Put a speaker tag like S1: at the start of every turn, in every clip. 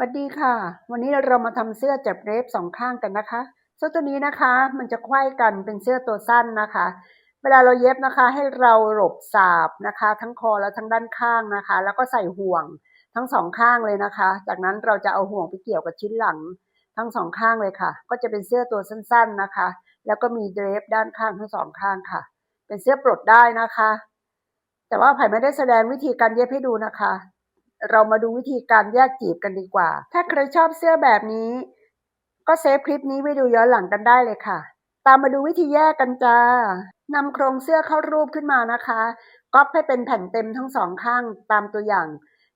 S1: สวัสดีค่ะ วันนี้เรามาทำเสื้อจับเรฟสองข้างกันนะคะ เสื้อตัวนี้นะคะมันจะไขว้กันเป็นเสื้อตัวสั้นนะคะ เวลาเราเย็บนะคะ ให้เราหลบสาบนะคะ ทั้งคอและทั้งด้านข้างนะคะ แล้วก็ใส่ห่วงทั้งสองข้างเลยนะคะ จากนั้นเราจะเอาห่วงไปเกี่ยวกับชิ้นหลังทั้งสองข้างเลยค่ะ ก็จะเป็นเสื้อตัวสั้น ๆนะคะ แล้วก็มีเดรฟด้านข้างทั้งสองข้างค่ะ เป็นเสื้อปลดได้นะคะ แต่ว่าไผ่ไม่ได้แสดงวิธีการเย็บให้ดูนะคะ เรามาดูวิธีการแยกจีบกันดีกว่า ถ้าใครชอบเสื้อแบบนี้ ก็เซฟคลิปนี้ไว้ดูย้อนหลังกันได้เลยค่ะ ตามมาดูวิธีแยกกันจ้านำโครงเสื้อเข้ารูปขึ้นมานะคะก๊อปให้เป็นแผ่นเต็มทั้งสองข้างตามตัวอย่าง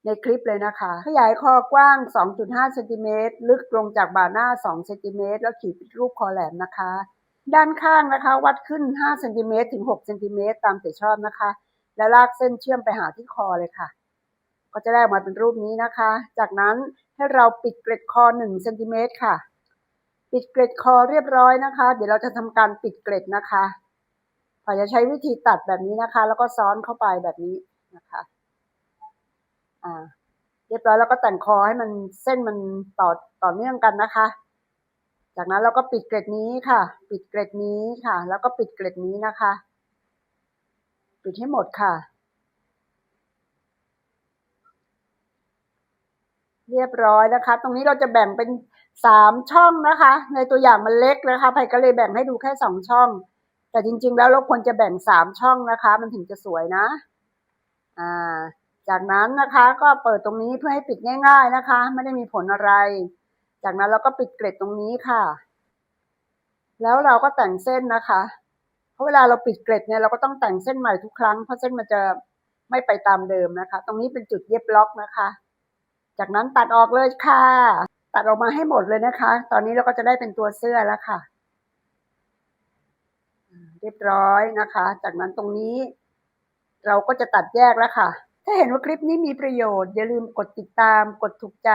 S1: ในคลิปเลยนะคะ ขยายคอกว้าง 2.5เซนติเมตรลึกลงจากบ่าหน้า 2 เซนติเมตรแล้วขีดรูปคอแหลมนะคะ ด้านข้างนะคะ วัดขึ้น5เซนติเมตรถึง6เซนติเมตรตามใจชอบนะคะ แล้วลากเส้นเชื่อมไปหาที่คอเลยค่ะ ก็จะได้ออกมาเป็นรูปนี้นะคะ จากนั้นให้เราปิดเกล็ดคอ1เซนติเมตรค่ะ ปิดเกล็ดคอเรียบร้อยนะคะ เดี๋ยวเราจะทำการปิดเกล็ดนะคะพอจะใช้วิธีตัดแบบนี้นะคะ แล้วก็ซ้อนเข้าไปแบบนี้นะคะ อ่า เรียบร้อยแล้วก็แต่งคอให้มันเส้นมันต่อต่อเนื่องกันนะคะ จากนั้นเราก็ปิดเกล็ดนี้ค่ะ ปิดเกล็ดนี้ค่ะ แล้วก็ปิดเกล็ดนี้นะคะ ปิดให้หมดค่ะ เรียบร้อยนะคะ ตรงนี้เราจะแบ่งเป็นสามช่องนะคะ ในตัวอย่างมันเล็กนะคะไผ่ก็เลยแบ่งให้ดูแค่สองช่อง แต่จริง ๆ แล้วเราควรจะแบ่งสามช่องนะคะ มันถึงจะสวยนะ อ่า จากนั้นนะคะก็เปิดตรงนี้เพื่อให้ปิดง่าย ๆนะคะ ไม่ได้มีผลอะไร จากนั้นเราก็ปิดเกล็ดตรงนี้ค่ะ แล้วเราก็แต่งเส้นนะคะ เพราะเวลาเราปิดเกล็ดเนี่ยเราก็ต้องแต่งเส้นใหม่ทุกครั้งเพราะเส้นมันจะไม่ไปตามเดิมนะคะ ตรงนี้เป็นจุดเย็บล็อกนะคะ จากนั้นตัดออกเลยค่ะ ตัดออกมาให้หมดเลยนะคะ ตอนนี้เราก็จะได้เป็นตัวเสื้อแล้วค่ะ เรียบร้อยนะคะ จากนั้นตรงนี้ เราก็จะตัดแยกแล้วค่ะ ถ้าเห็นว่าคลิปนี้มีประโยชน์อย่าลืมกดติดตาม กดถูกใจ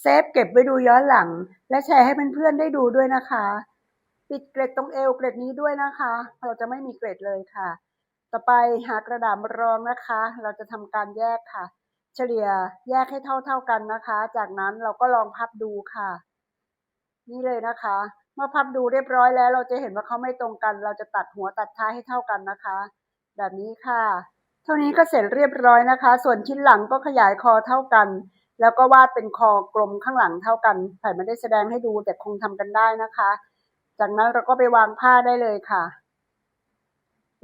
S1: เซฟเก็บไว้ดูย้อนหลัง และแชร์ให้เพื่อนๆได้ดูด้วยนะคะ ปิดเกล็ดตรงเอวเกล็ดนี้ด้วยนะคะ เราจะไม่มีเกล็ดเลยค่ะ ต่อไปหากระดาษมารองนะคะ เราจะทำการแยกค่ะ เฉลี่ยแยกให้เท่าๆกันนะคะ จากนั้นเราก็ลองพับดูค่ะ นี่เลยนะคะ เมื่อพับดูเรียบร้อยแล้ว เราจะเห็นว่าเขาไม่ตรงกัน เราจะตัดหัวตัดท้ายให้เท่ากันนะคะ แบบนี้ค่ะ เท่านี้ก็เสร็จเรียบร้อยนะคะ ส่วนชิ้นหลังก็ขยายคอเท่ากัน แล้วก็วาดเป็นคอกลมข้างหลังเท่ากันไผ่ไม่ได้แสดงให้ดูแต่คงทำกันได้นะคะ จากนั้นเราก็ไปวางผ้าได้เลยค่ะ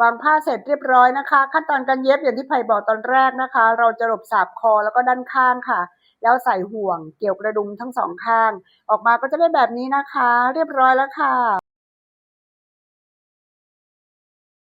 S1: วางผ้าเสร็จเรียบร้อยนะคะ ขั้นตอนการเย็บอย่างที่ไผ่บอกตอนแรกนะคะ เราจะหลบสาบคอแล้วก็ด้านข้างค่ะ แล้วใส่ห่วงเกี่ยวกระดุมทั้งสองข้าง ออกมาก็จะได้แบบนี้นะคะ เรียบร้อยแล้วค่ะ